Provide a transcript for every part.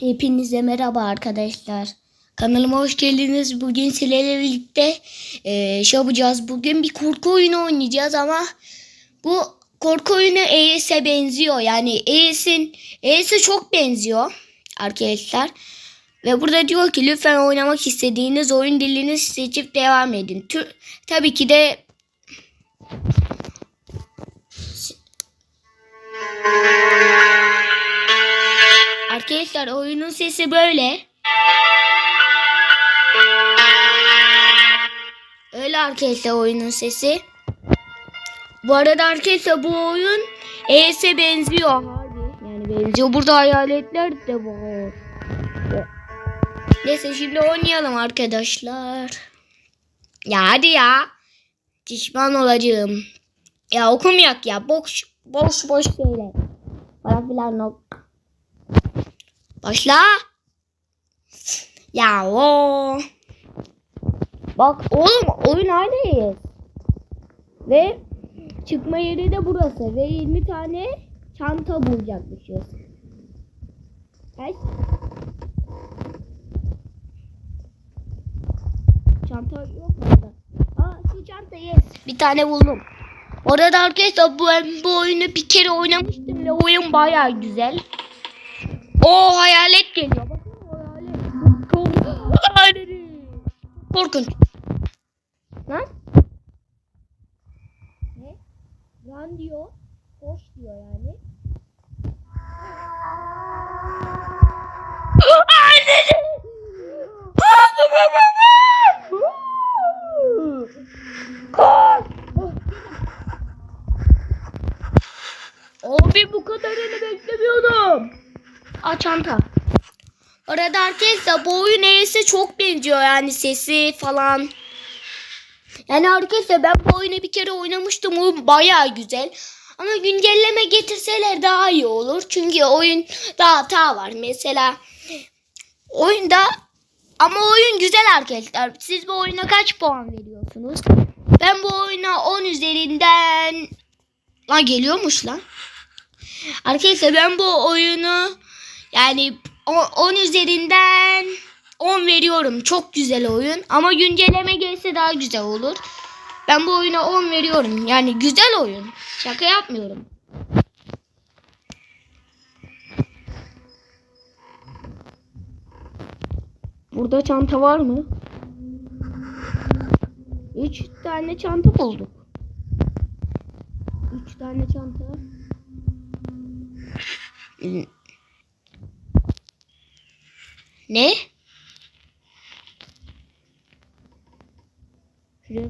Hepinize merhaba arkadaşlar. Kanalıma hoş geldiniz. Bugün sizlerle birlikte eee şey yapacağız. Bugün bir korku oyunu oynayacağız ama bu korku oyunu ES'e benziyor. Yani ES'in ES'e çok benziyor arkadaşlar. Ve burada diyor ki lütfen oynamak istediğiniz oyun dilini seçip devam edin. Tü- tabii ki de Arkadaşlar oyunun sesi böyle. Öyle arkadaşlar oyunun sesi. Bu arada arkadaşlar bu oyun ES'e benziyor. Harbi. Yani benziyor. Burada hayaletler de var. Neyse şimdi oynayalım arkadaşlar. Ya hadi ya. Pişman olacağım. Ya okumayak ya. Boş boş boş şeyler. Falan filan yok. Başla. Ya o. Bak oğlum oyun aynıyız. Ve çıkma yeri de burası. Ve 20 tane çanta bulacakmışız. Kaç? Çanta yok burada. Aa şu çanta yes. Bir tane buldum. Orada arkadaşlar bu, bu oyunu bir kere oynamıştım ve oyun bayağı güzel. O hayalet geliyor. Bakın o hayalet. Çok korkunç. Lan? Ne? Run diyor. Koş diyor yani. Abi bu kadarını beklemiyordum. Aa çanta. Orada arkadaşlar bu oyun neyse çok benziyor yani sesi falan. Yani arkadaşlar ben bu oyunu bir kere oynamıştım. Oyun bayağı güzel. Ama güncelleme getirseler daha iyi olur. Çünkü oyun daha hata var. Mesela oyunda ama oyun güzel arkadaşlar. Siz bu oyuna kaç puan veriyorsunuz? Ben bu oyuna 10 üzerinden... Lan geliyormuş lan. Arkadaşlar ben bu oyunu yani o- 10 üzerinden 10 veriyorum. Çok güzel oyun. Ama güncelleme gelse daha güzel olur. Ben bu oyuna 10 veriyorum. Yani güzel oyun. Şaka yapmıyorum. Burada çanta var mı? 3 tane çanta bulduk. 3 tane çanta. Ne? Şuraya.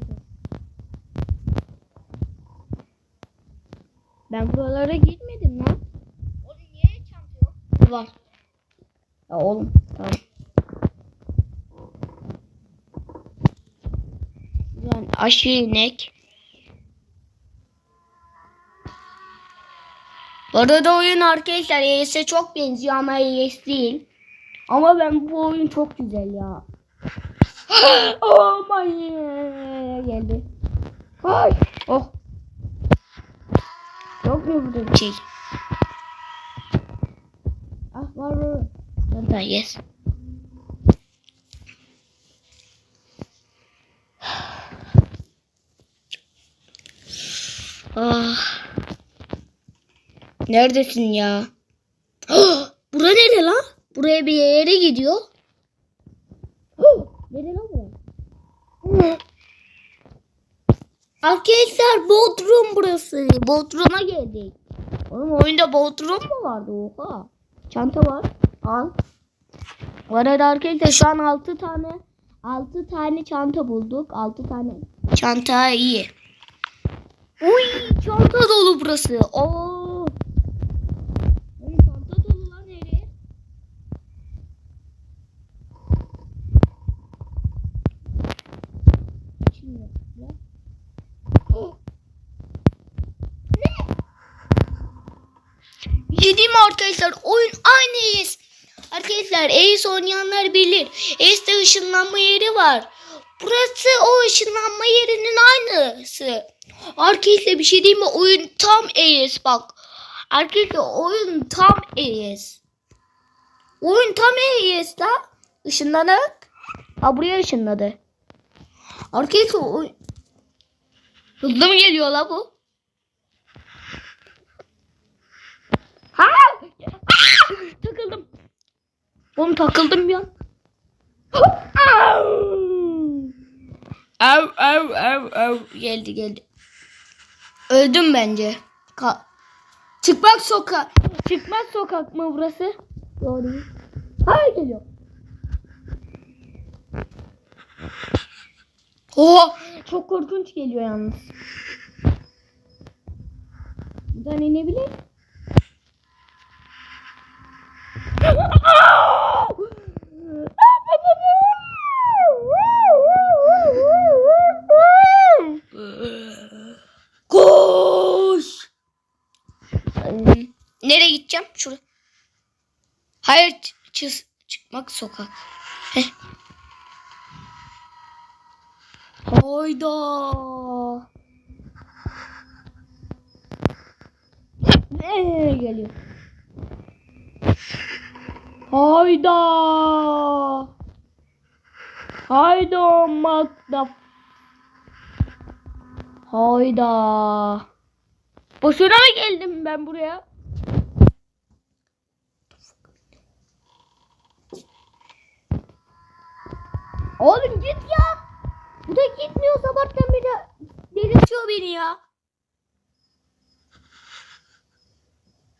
Ben buralara gitmedim lan. Oğlum niye çanta yok? Var. Ya oğlum tamam. Yani aşağı inek. Bu arada oyun arkadaşlar ES'e çok benziyor ama ES değil. Ama ben bu oyun çok güzel ya. oh my geldi. Ay. Oh. Yok mu burada bir şey? Ah var var. Çanta yes. Ah. Neredesin ya? Bura nere lan? Buraya bir yere gidiyor. lan bura? Arkadaşlar Bodrum burası. Bodrum'a geldik. Oğlum oyunda Bodrum mu vardı? Oha. Çanta var. Al. Bu arada arkadaşlar şu an 6 tane 6 tane çanta bulduk. 6 tane çanta iyi. Uy çanta dolu burası. Oo. Oğlum çanta dolu lan nereye? Şimdi ya. Oh. Ne? Yediğim arkadaşlar oyun aynıyız. Arkadaşlar Ace oynayanlar bilir. Ace'de ışınlanma yeri var. Burası o ışınlanma yerinin aynısı. Arkadaşlar bir şey diyeyim mi? Oyun tam Ace bak. Arkadaşlar oyun tam Ace. Oyun tam ES la. Işınlanak. Ha buraya ışınladı. Arkadaşlar oy... Hızlı mı geliyor la bu? Ha! Ah! Takıldım. Oğlum takıldım bir an. Av av av av geldi geldi. Öldüm bence. Ka Çıkmak sokak. Çıkmak sokak mı burası? Doğru. Hayır geliyor. Oha çok korkunç geliyor yalnız. Buradan inebilir. Gideceğim? Şuraya. Hayır, çız- çıkmak sokak. Hayda. Nereye geliyor? Hayda. Hayda Magda. Hayda. Boşuna mı geldim ben buraya? Oğlum git ya. Bu da gitmiyor sabahtan beri. Delirtiyor beni ya.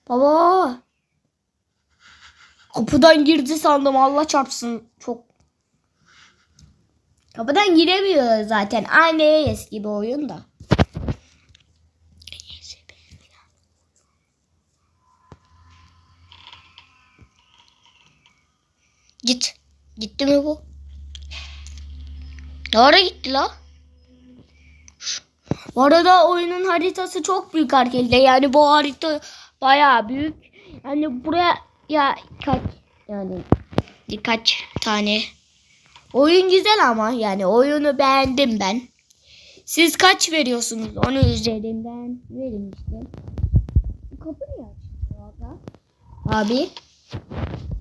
Baba. Kapıdan girdi sandım Allah çarpsın. Çok. Kapıdan giremiyor zaten. Aynı eski gibi oyun da. Git. Gitti mi bu? Nereye gitti la? Bu arada oyunun haritası çok büyük arkadaşlar. Yani bu harita bayağı büyük. Yani buraya ya kaç yani birkaç tane. Oyun güzel ama yani oyunu beğendim ben. Siz kaç veriyorsunuz? Onu üzerinden verin işte. Kapı niye açık? Abi.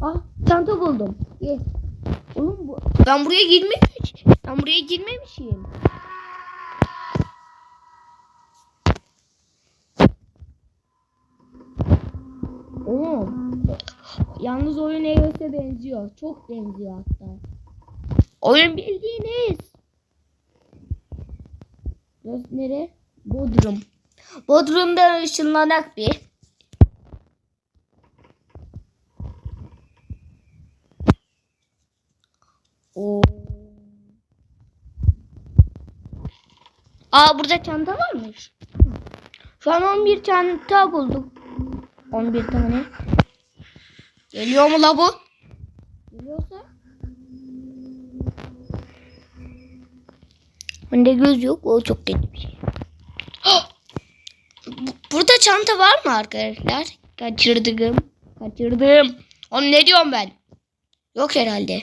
Ah çanta buldum. Yes. Oğlum bu, ben buraya girmemiş. Ben buraya girmemişim. Oğlum. Yalnız oyun EOS'e benziyor. Çok benziyor hatta. Oyun bildiğiniz. Burası nere? Bodrum. Bodrum'da ışınlanak bir. Oo. Aa burada çanta varmış. Şu an 11 çanta buldum. 11 tane. Geliyor mu la bu? Geliyorsa. Bende göz yok. O çok kötü bir şey. Bu- Burada çanta var mı arkadaşlar? Kaçırdım. Kaçırdım. Oğlum ne diyorum ben? Yok herhalde.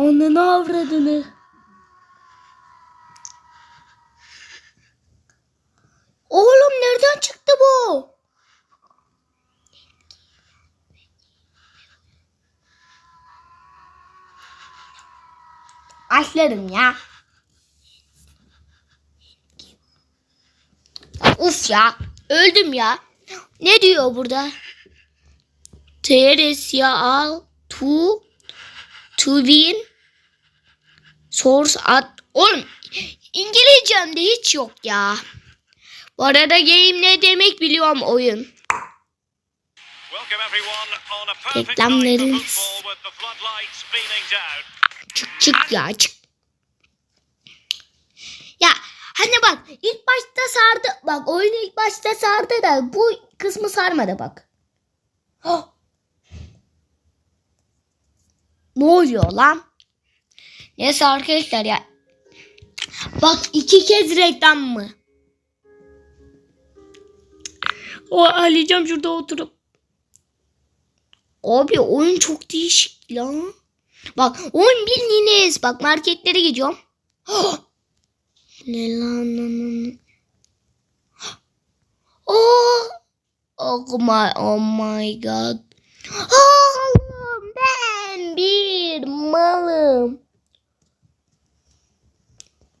Ananı avradını. Oğlum nereden çıktı bu? Başlarım ya. Uf ya. Öldüm ya. Ne diyor burada? Teresia al tu to win source at oğlum İngilizcemde hiç yok ya. Bu arada game ne demek biliyorum oyun. Down. Çık çık ya çık. Ya hani bak ilk başta sardı. Bak oyun ilk başta sardı da bu kısmı sarmadı bak. Hah. Ne oluyor lan? Neyse arkadaşlar ya. Bak iki kez reklam mı? O ağlayacağım şurada oturup. Abi oyun çok değişik lan. Bak oyun bildiğiniz. Bak marketlere gidiyorum. Ne lan? Oh! Oh my, oh my god. Oğlum ben bir malım.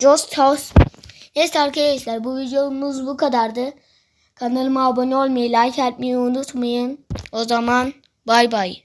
Just House. Neyse arkadaşlar bu videomuz bu kadardı. Kanalıma abone olmayı, like atmayı unutmayın. O zaman bay bay.